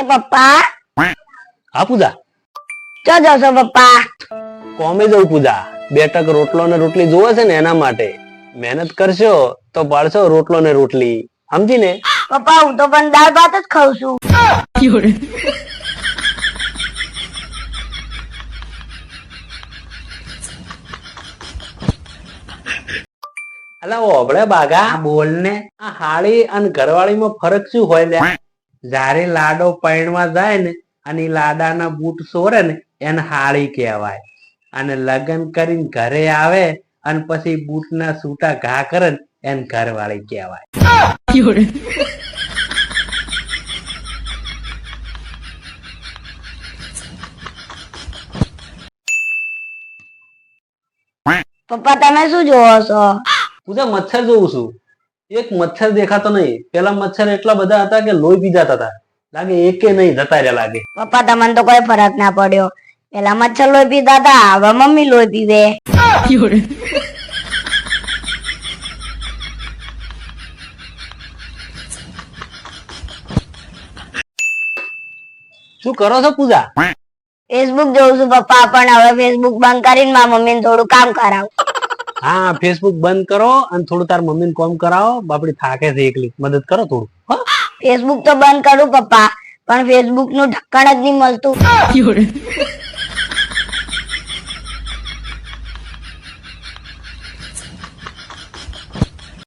એ પપ્પા? હા પૂજા. ચો જશો પપ્પા? કોમે જવું પૂજા. બે ટક રોટલો ને રોટલી જોવે છે ને એના માટે. મહેનત કરશો તો પાડશો રોટલો ને રોટલી. સમજી ને? પપ્પા હું તો પણ દાળ ભાત જ ખાઉં છું. અલા ઓબળે બાગા. બોલ ને. આ હાળી અને ઘરવાળીમાં ફરક શું હોય લે જ્યારે લાડો પૈણવા જાય ને અને લાડાના બૂટ સોરે ને એને હાળી કહેવાય. અને લગ્ન કરીને ઘરે આવે અને પછી બૂટના સૂટા ઘા કરે ને એને ઘરવાળી કહેવાય. પપ્પા તમે શું જોવો છો? તો મચ્છર જોઉં છું. એક મચ્છર દેખાતો નહીં. પેલા મચ્છર એટલા બધા હતા કે લોહી પી જતા હતા. લાગે એકે નહીં જતા રહ્યા લાગે. પપ્પા તમને તો કોઈ ફરક ના પડ્યો. પેલા મચ્છર લોહી પીતા હતા હવે મમ્મી લોહી પીવે. શું કરો છો પૂજા? ફેસબુક જોઉં છું પપ્પા પણ હવે ફેસબુક બંધ કરીને મારા મમ્મીને થોડું કામ કરાવું. હા ફેસબુક બંધ કરો અને થોડું તાર મમ્મીને કોમ કરાવો. બાપડી થાકે છે એકલી. મદદ કરો થોડું. ફેસબુક તો બંધ કરું પપ્પા. પણ ફેસબુકનું ઢક્કણ જ નહીં મળતું.